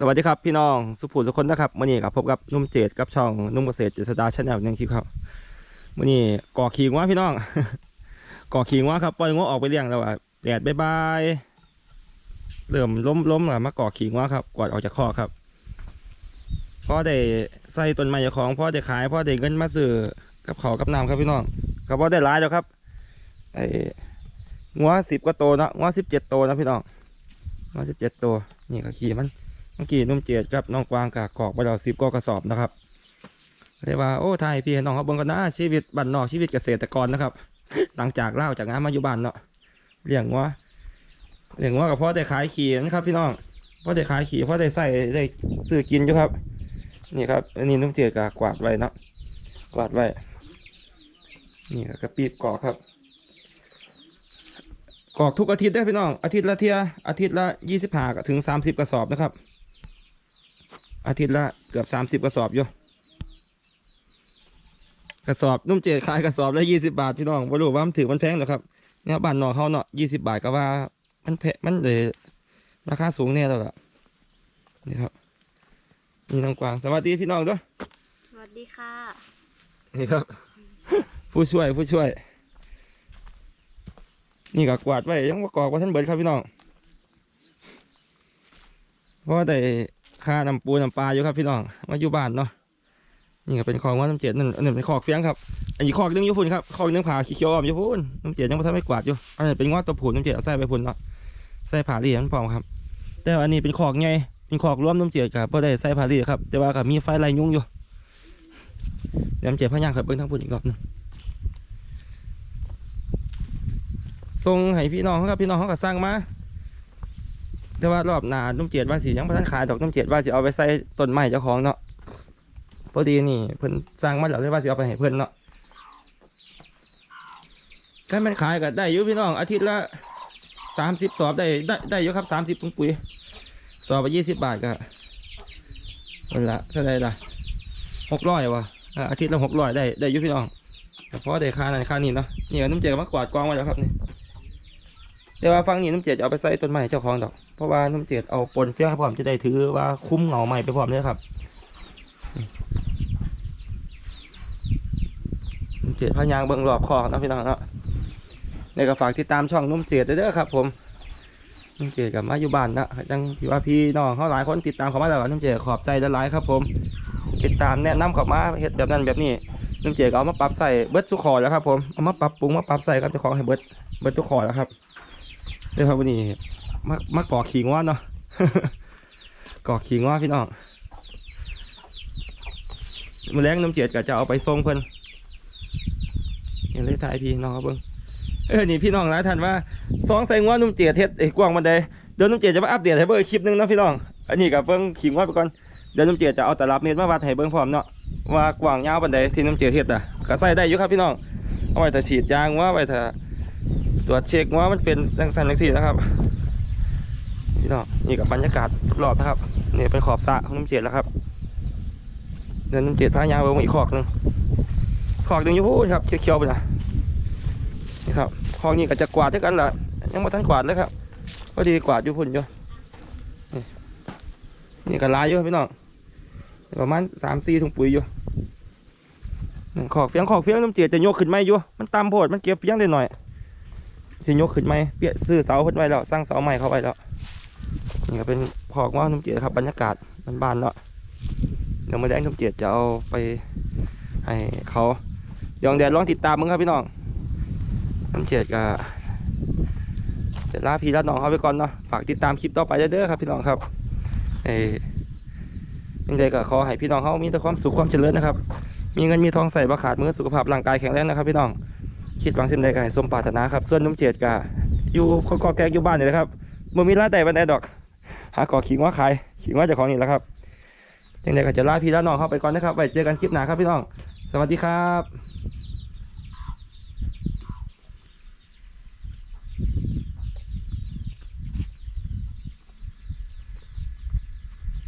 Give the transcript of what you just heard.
สวัสดีครับพี่น้องสุภูทุกคนนะครับมื่อนี้กับพบกับนุ่มเจดกับช่องนุ่มเกษตรเจษดาชาแนลยังคลิปครับมื่อนี้ก่อขิงว่าพี่น้อง ก่อขิงว่าครับปล่อยงวออกไปเลี้ยงแล้วอะแดดบายบายเริ่มล้มล้มแล้วมาก่อขิงว่าครับกวาดออกจากคอครับพ่อได้ใส่ต้นไม้ของพ่อได้ขายพ่อได้เงินมาซื้อกับเขากับน้ำครับพี่น้องก็พ่อได้หลายแล้วครับไอ้งัวสิบกว่าโตวเนะงัวสิบเจ็ดโตวนะพี่น้องงัวสิบเจ็ดตัวนี่ก็ขี่มัน เมื่อกี้นุ่มเจียดกับน้องกวางกากอกไปเราสิบก็กระสอบนะครับเรียกว่าโอ้ไทยพี่น้องเขาเบิ่งกันนะชีวิตบ้านนอกชีวิตเกษตรกรนะครับ หลังจากเล่าจากงานมาอยู่บ้านเนาะเลี้ยงว่าเลี้ยงว่ากับพ่อได้ขายขี่นะครับ พี่น้องพ่อได้ขายขี่พ่อได้ใส่ได้ซื้อกินอยู่ครับ นี่ครับอันนี้นุ่มเจียดกากวาดไว้เนาะกวาดไว้นี่ก็กระปีบกอกครับกอกทุกอาทิตย์ได้พี่น้องอาทิตย์ละเที่ยอาทิตย์ละยี่สิบห้าถึงสามสิบกระสอบนะครับ อาทิตย์ละเกือบสามสิบกระสอบอยู่กระสอบนุ่มเจดขายกระสอบละยี่สิบาทพี่น้องบ่รู้ว่ามันถือมันแพงหรอครับเนี่ยบ้านนอกเขาเนาะยี่สิบาทก็ว่ามันแพงมันเลยราคาสูงแน่แล้วล่ะนี่ครับนี่น้องกวางสวัสดีพี่น้องด้วยสวัสดีค่ะ นี่ครับ ผู้ช่วยผู้ช่วย นี่ก็กวาดไว้ยังว่ากอกว่าท่านเบิดครับพี่น้องเพราะว่าได้ ค่าน้ำปูน้ำปลาอยู่ครับพี่น้องมาอยู่บ้านเนาะนี่ก็เป็นคลองว่าน้ำเจ็ดนั่นอันนี้เป็นคอกเฟียงครับอันนี้คอกนึงอยู่พุ่นครับคอกนึงผ่าขี้เขียวออมอยู่พุ่นน้ำเจ็ดยังไม่ทันไม่กวาดอยู่อันนี้เป็นงอตัวผูนน้ำเจ็ดเอาใส่ไปพุ่นเนาะใส่ผ่าเหรียญพร้อมครับ แต่ว่าอันนี้เป็นคอกไงเป็นคอกรวมน้ำเจ็ดกับพอได้ใส่ผ่าเหรียญครับ แต่ว่ากับมีไฟล่ยุ่งอยู่น้ำเจ็ดพะยางครับเบิ้งทั้งพุ่นอีกรอบหนึงส่งให้พี่น้องครับพี่น้องเขาก็สร้างมา แต่ว่ารอบหน้านุ่มเจียดว่าสิยังบ่ทันขายดอกนุ่มเจียดว่าสิเอาไปใส่ต้นไม้เจ้าของเนาะพอดีนี่เพิ่นสร้างมาแล้วเลยว่าสิเอาไปให้เพิ่นเนาะถ้ามันขายก็ได้อยู่พี่น้องอาทิตย์ละสามสิบสอบได้ได้ได้อยู่ครับสามสิบถุงปุ๋ยสอบไปยี่สิบบาทก็นั่นละเท่าไรล่ะหกร้อยวะอาทิตย์ละหกร้อยได้ได้อยู่พี่น้องแต่พอได้ค่านั้นค่านี้เนาะนี่ก็นุ่มเจียดก็มากวาดกองไว้แล้วครับนี่ เดี๋ยวว่าฟังนี่นุ่มเจียดเอาไปใส่ต้นไม้เจ้าของดอก เพราะว่านุ่มเจียดเอาปนเฟี้ยงให้พร้อมจะได้ถือว่าคุ้มเหงาใหม่ไปพร้อมเลยครับนี่นุ่มเจียดพะยางเบิ่งรอบคอนะพี่น้องเนาะในก็ฝากติดตามช่องนุ่มเจียดเด้อครับ ผมนุ่มเจียดกับมาอยู่บ้านนะยังที่ว่าพี่น้องเขาหลายคนติดตามเขามาแล้วนุ่มเจียดขอบใจหลายครับ ผม ติดตามแนะนำเขามาเฮ็ดแบบนั้นแบบนี้นุ่มเจียดเอามาปรับใส่เบิร์ดสุขอแล้วครับ ผมเอามาปรับปรุงมาปรับใส่ครับเจ้าของให้เบิร์ดเบิร์ดทุกขอแล้วครับ เดี๋ยวครับวันนี้มามาก่อขิงว่าเนาะก่อขิงว่าพี่น้องมือแรงน้ำเจียดก็จะเอาไปส่งเพิ่นเห็นเลยถ่ายพี่น้องครับเบิ้งเออนี่พี่น้องหลายท่านว่าซองใส่งว่านุ่มเจียดเฮ็ดไอ้กว้างบันไดเดี๋ยวนุ่มเจียดจะมาอัปเดตให้เบิ้งอีกคลิปหนึงนะพี่น้องอันนี้กับเบิ้งขิงว่าไปก่อนเดี๋ยวนุ่มเจียดจะเอาตลับเมตรมาวัดให้เบิ้งพร้อมเนาะว่ากว้างยาวบันไดที่นุ่มเจียดเฮ็ดอะก็ใส่ได้อยู่ครับพี่น้องเอาไว้ถ้าฉีดยางว่าไว้ถ้า ตรวจเช็คว่ามันเป็นจังสันจังสี่นะครับพี่น้องนี่กับบรรยากาศรอบนะครับนี่เป็นขอบสระของน้ำเจ็ดแล้วครับเดินน้ำเจ็ดพายางไปอีกขอกหนึ่งขอกหนึ่งอยู่พูดครับเขียวๆไปนะนี่ครับขอกนี้ก็จะกวาดด้วยกันแหละยังไม่ทันกวาดเลยครับพอดีกวาดอยู่พุ่นอยู่นี่ก็ลายอยู่พี่น้องประมาณสามสี่ถุงปุ๋ยอยู่นั่ขอกเฟียงขอกเฟียงน้ำเจ็ดจะโยกขึ้นไม่อยู่มันต่ำโพดมันเก็บเฟียงได้หน่อย สิยกขึ้นไหมเปียซื้อเสาขึ้นไว้แล้วสร้างเสาใหม่เข้าไปแล้วนี่ก็เป็นพอกว่านุ่มเจียดครับบรรยากาศบ้านๆเนาะเดี๋ยวมาแดงนุ่มเจียดจะเอาไปให้เขายองแดดลองติดตามมึงครับพี่น้องนุ่มเจียดก็จะลาพี่ลาน้องเขาไปก่อนเนาะฝากติดตามคลิปต่อไปเด้อครับพี่น้องครับเอ้ยังไงก็ขอให้พี่น้องเขามีแต่ความสุขความเจริญนะครับ มีเงินมีทองใส่บาขาดมือสุขภาพร่างกายแข็งแรงนะครับพี่น้อง คิดหวังสิ่งใดก็ให้สมปรารถนาครับ ส่วนนุ่มเจียดก็อยู่กอแกงอยู่บ้านนี่แหละครับมื่มีร้านใดบันไดดอก หาก่อขิงว่าขายขิงว่าเจ้าของนี่แหละครับยังไงก็จะลาพี่ลาน้องเข้าไปก่อนนะครับไว้เจอกันคลิปหน้าครับพี่น้อง สวัสดีครับ